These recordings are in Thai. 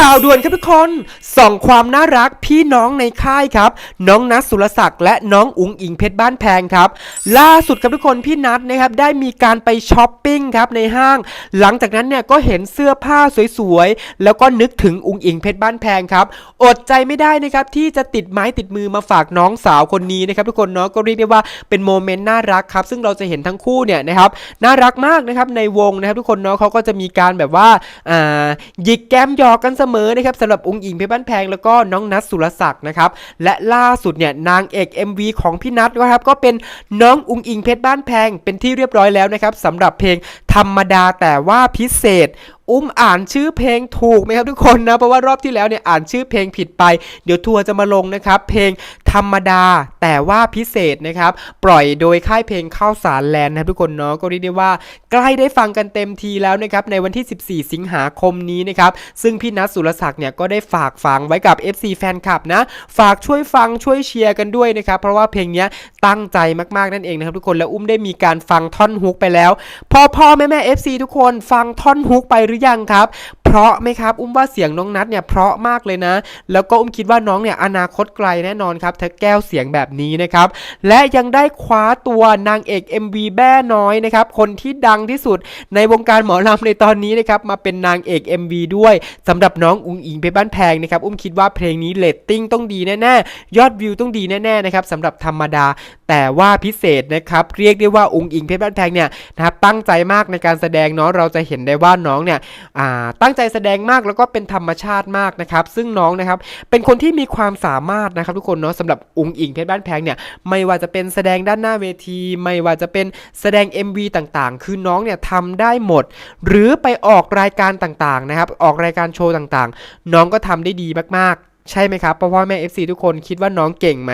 ข่าวด่วนครับทุกคน ส่องความน่ารักพี่น้องในค่ายครับ น้องนัทสุรศักดิ์และน้องอุ๋งอิงเพชรบ้านแพงครับ ล่าสุดครับทุกคนพี่นัทนะครับได้มีการไปช้อปปิ้งครับในห้าง หลังจากนั้นเนี่ยก็เห็นเสื้อผ้าสวยๆ แล้วก็นึกถึงอุ๋งอิงเพชรบ้านแพงครับ อดใจไม่ได้นะครับที่จะติดไม้ติดมือมาฝากน้องสาวคนนี้นะครับทุกคนเนาะก็เรียกได้ว่าเป็นโมเมนต์น่ารักครับซึ่งเราจะเห็นทั้งคู่เนี่ยนะครับน่ารักมากนะครับในวงนะครับทุกคนเนาะเขาก็จะมีการแบบว่าอ่าหยิกแก้มหยอกกันเสมอนะครับสำหรับองค์หญิงเพชรบ้านแพงแล้วก็น้องนัทสุรศักดิ์นะครับและล่าสุดเนี่ยนางเอก MV ของพี่นัทนะครับก็เป็นน้องอุงอิงเพชรบ้านแพงเป็นที่เรียบร้อยแล้วนะครับสำหรับเพลงธรรมดาแต่ว่าพิเศษ อุ้มอ่านชื่อเพลงถูกไหมครับทุกคนนะ เพราะว่ารอบที่แล้วเนี่ยอ่านชื่อเพลงผิดไป เดี๋ยวทัวร์จะมาลงนะครับ เพลงธรรมดาแต่ว่าพิเศษนะครับ ปล่อยโดยค่ายเพลงข้าวสารแลนด์นะครับทุกคนเนาะก็เรียกได้ว่า ใกล้ได้ฟังกันเต็มทีแล้วนะครับในวันที่ 14 สิงหาคมนี้นะครับซึ่งพี่นัทสุรศักดิ์เนี่ยก็ได้ฝากฝังไว้กับ FC แฟนคลับนะ ฝากช่วยฟังช่วยเชียร์กันด้วยนะครับเพราะว่าเพลงเนี้ยตั้งใจมากๆนั่นเองนะครับทุกคนและอุ้มได้มีการฟังท่อนฮุกไปแล้ว พอพ่อแม่แม่ FC ทุกคนฟังท่อนฮุกไปหรือยังครับ เพราะไหมครับ อุ้มว่าเสียงน้องนัทเนี่ยเพราะมากเลยนะ แล้วก็อุ้มคิดว่าน้องเนี่ยอนาคตไกลแน่นอนครับถ้าแก้วเสียงแบบนี้นะครับ และยังได้คว้าตัวนางเอก MV แบ้น้อยนะครับ คนที่ดังที่สุดในวงการหมอลำในตอนนี้นะครับมาเป็นนางเอก MV ด้วยสำหรับน้องอุ๋งอิงเพชรบ้านแพงนะครับอุ้มคิดว่าเพลงนี้เลตติ้งต้องดีแน่ๆ ยอดวิวต้องดีแน่ๆนะครับสำหรับธรรมดา แต่ว่าพิเศษนะครับเรียกได้ว่าอุ๋งอิงเพชรบ้านแพงเนี่ยนะครับตั้งใจมากในการแสดงเนาะเราจะเห็นได้ว่าน้องเนี่ยอ่าตั้งใจแสดงมากแล้วก็เป็นธรรมชาติมากนะครับ ซึ่งน้องนะครับเป็นคนที่มีความสามารถนะครับทุกคนเนาะสำหรับอุงอิงเพชรบ้านแพงเนี่ยไม่ว่าจะเป็นแสดงด้านหน้าเวที ไม่ว่าจะเป็นแสดง MV ต่างๆ คือน้องเนี่ยทำได้หมด หรือไปออกรายการต่างๆนะครับออกรายการโชว์ต่างๆ น้องก็ทำได้ดีมากๆใช่ไหมครับพ่อพ่อแม่ FC ทุกคนคิดว่าน้องเก่งไหม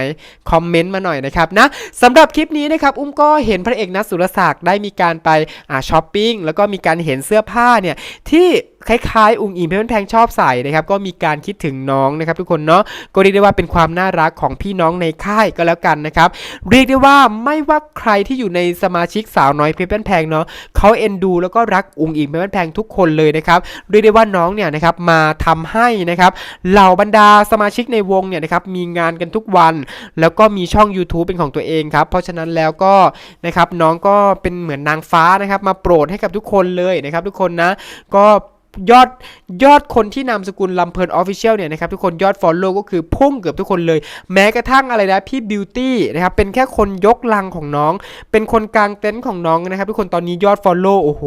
คอมเมนต์มาหน่อยนะครับนะสำหรับคลิปนี้นะครับ อุ้มก็เห็นพระเอกนัทสุรศักดิ์ได้มีการไปอ่าช้อปปิ้งแล้วก็มีการเห็นเสื้อผ้าเนี่ยที่ คล้ายๆ อุงอิงเพชรแพงชอบใส่นะครับก็มีการคิดถึงน้องนะครับทุกคนเนาะก็เรียกได้ว่าเป็นความน่ารักของพี่น้องในค่ายก็แล้วกันนะครับเรียกได้ว่าไม่ว่าใครที่อยู่ในสมาชิกสาวน้อยเพชรแพงเนาะเขาเอ็นดู แล้วก็รักอุงอิงเพชรแพงทุกคนเลยนะครับเรียกได้ว่าน้องเนี่ยนะครับมาทำให้นะครับเหล่าบรรดาสมาชิกในวงเนี่ยนะครับมีงานกันทุกวัน แล้วก็มีช่อง YouTube เป็นของตัวเองครับเพราะฉะนั้นแล้วก็นะครับน้องก็เป็นเหมือนนางฟ้านะครับมาโปรดให้กับทุกคนเลยนะครับทุกคนนะก็ ยอดยอดคนที่นามสกุลลำเพลินออฟฟิเชียลเนี่ยนะครับทุกคนยอด Follow ก็คือพุ่งเกือบทุกคนเลย แม้กระทั่งอะไรนะพี่บิวตี้นะครับเป็นแค่คนยกลังของน้อง เป็นคนกลางเต็นท์ของน้องนะครับทุกคนตอนนี้ยอด Follow โอ้โห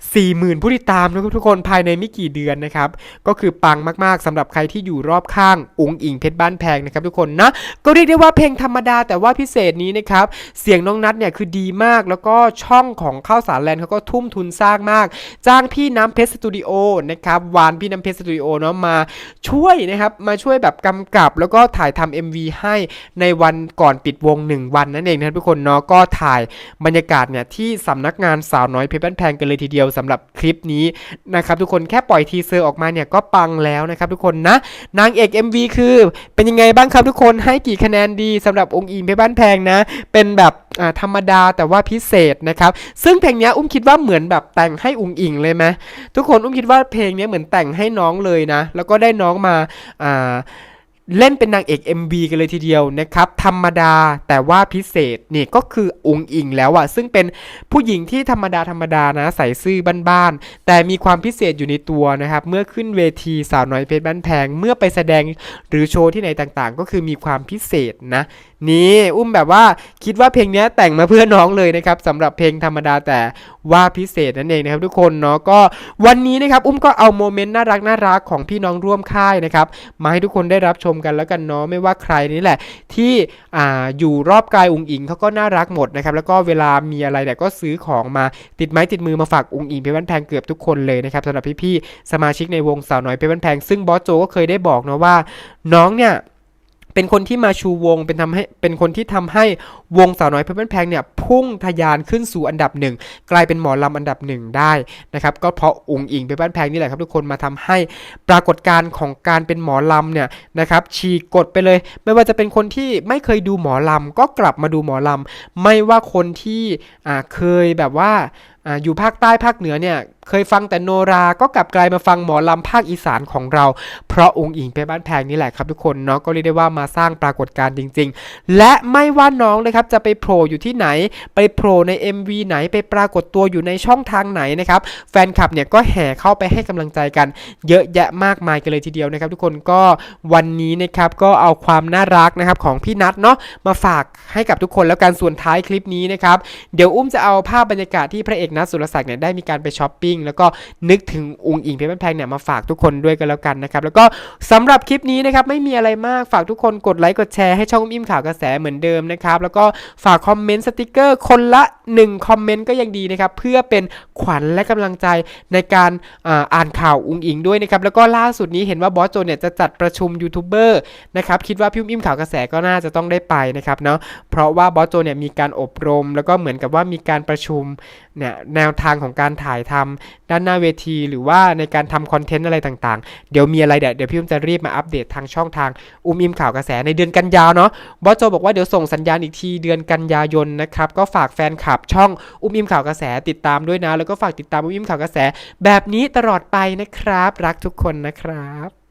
40,000ผู้ติดตามนะครับทุกคนภายในไม่กี่เดือนนะครับก็คือปังมากๆสำหรับใครที่อยู่รอบข้างอุงอิงเพชรบ้านแพงนะครับทุกคนนะก็เรียกได้ว่าเพลงธรรมดาแต่ว่าพิเศษนี้นะครับเสียงน้องนัทเนี่ยคือดีมากแล้วก็ช่องของข้าวสารแลนด์เขาก็ทุ่มทุนสร้างมาก จ้างพี่น้ำเพชรสตูดิโอนะครับวานพี่น้ำเพชรสตูดิโอเนาะมาช่วยนะครับมาช่วยแบบกำกับแล้วก็ถ่ายทำ MV ให้ในวันก่อนปิดวง 1 วันนั่นเองนะทุกคนเนาะก็ถ่ายบรรยากาศเนี่ยที่สำนักงานสาวน้อยเพชรบ้านแพงกันเลยทีเดียวสำหรับคลิปนี้นะครับทุกคนแค่ปล่อยทีเซอร์ออกมาเนี่ยก็ปังแล้วนะครับทุกคนนะนางเอก MV คือเป็นยังไงบ้างครับทุกคนให้กี่คะแนนดีสำหรับองค์อิงเพชรบ้านแพงนะ เป็นแบบ ธรรมดาแต่ว่าพิเศษนะครับ ซึ่งเพลงนี้อุ้มคิดว่าเหมือนแบบแต่งให้องอิงเลยไหมทุกคนอุ้มคิดว่าเพลงนี้เหมือนแต่งให้น้องเลยนะ แล้วก็ได้น้องมาอ่าเล่นเป็นนางเอก MV กันเลยทีเดียวนะครับ ธรรมดาแต่ว่าพิเศษนี่ก็คือองค์อิงแล้วอะซึ่งเป็นผู้หญิงที่ธรรมดาธรรมดานะใส่ซื่อบ้านๆแต่มีความพิเศษอยู่ในตัวนะครับ เมื่อขึ้นเวทีสาวน้อยเพชรบ้านแพง เมื่อไปแสดงหรือโชว์ที่ไหนต่างๆ ก็คือมีความพิเศษนะนี่อุ้มแบบว่าคิดว่าเพลงนี้แต่งมาเพื่อน้องเลยนะครับสำหรับเพลงธรรมดาแต่ว่าพิเศษนั่นเองนะครับทุกคนเนาะก็วันนี้นะครับอุ้มก็เอาโมเมนต์น่ารักน่ารักของพี่น้องร่วมค่ายนะครับมาให้ทุกคนได้รับชมกันแล้วกันเนาะไม่ว่าใครนี่แหละ ที่อ่าอยู่รอบกายอุงอิงเขาก็น่ารักหมดนะครับแล้วก็เวลามีอะไรเนี่ยก็ซื้อของมาติดไม้ติดมือมาฝากอุงอิงเพชรบ้านแพงเกือบทุกคนเลยนะครับสำหรับพี่ๆสมาชิกในวงสาวน้อยเพชรบ้านแพงซึ่งบอสโจก็เคยได้บอกนะว่าน้องเนี่ย เป็นคนที่มาชูวง เป็นทำให้ เป็นคนที่ทำให้วงสาวน้อยเพชรบ้านแพงเนี่ยพุ่งทะยานขึ้นสู่อันดับหนึ่งกลายเป็นหมอลำอันดับหนึ่งได้นะครับก็เพราะอุงอิงเพชรบ้านแพงนี่แหละครับทุกคนมาทำให้ปรากฏการณ์ของการเป็นหมอลำเนี่ยนะครับฉีกกฎไปเลย ไม่ว่าจะเป็นคนที่ไม่เคยดูหมอลำก็กลับมาดูหมอลำไม่ว่าคนที่อ่าเคยแบบว่าอ่าอยู่ภาคใต้ภาคเหนือเนี่ยเคยฟังแต่โนราก็กลับกลายมาฟังหมอลำภาคอีสานของเรา เพราะองค์อิงเพชรบ้านแพงนี่แหละครับทุกคนเนาะก็เรียกได้ว่ามาสร้างปรากฏการณ์จริง ๆ และไม่ว่าน้องเลยนะครับจะไปโผล่อยู่ที่ไหน ไปโผล่ใน MV ไหนไปปรากฏตัวอยู่ในช่องทางไหนนะครับแฟนคลับเนี่ยก็แห่เข้าไปให้กำลังใจกัน เยอะแยะมากมายกันเลยทีเดียวนะครับ ทุกคนก็วันนี้นะครับก็เอาความน่ารักนะครับของพี่นัทเนาะมาฝากให้กับทุกคนแล้วกันส่วนท้ายคลิปนี้นะครับเดี๋ยวอุ้มจะเอาภาพบรรยากาศที่พระเอกนัทสุรศักดิ์เนี่ยได้มีการไปช้อปปิ้งแล้วก็นึกถึงองค์อิงเพชรบ้านแพงเนี่ยมาฝากทุกคนด้วยกันแล้วกันนะครับแล้วก็สำหรับคลิปนี้นะครับไม่มีอะไรมากฝากทุกคนกดไลค์กดแชร์ให้ช่องอุ้มอิ่มข่าวกระแสเหมือนเดิมนะครับแล้วก็ฝากคอมเมนต์สติกเกอร์คนละ 1 คอมเมนต์ก็ยังดีนะครับ เพื่อเป็นขวัญและกำลังใจในการอ่าอ่านข่าวอุ้งอิงด้วยนะครับ แล้วก็ล่าสุดนี้เห็นว่าบอสโจเนี่ยจะจัดประชุมยูทูบเบอร์นะครับคิดว่าพี่อุ้มอิ่มข่าวกระแสก็น่าจะต้องได้ไปนะครับเนาะเพราะว่าบอสโจเนี่ยมีการอบรม แล้วก็เหมือนกับว่ามีการประชุมเนี่ยแนวทางของการถ่ายทำด้านหน้าเวทีหรือว่าในการทำคอนเทนต์อะไรต่างๆ เดี๋ยวมีอะไรเดี๋ยวเดี๋ยวพี่อุ้มจะรีบมาอัปเดตทางช่องทางอุ้มอิ่มข่าวกระแสในเดือนกันยาวเนาะบอสโจบอกว่าเดี๋ยวส่งสัญญาณอีกทีเดือนกันยายนนะครับ ก็ฝากแฟนคลับช่องอุ้มอิมข่าวกระแสติดตามด้วยนะ แล้วก็ฝากติดตามอุ้มอิมข่าวกระแสแบบนี้ตลอดไปนะครับ รักทุกคนนะครับ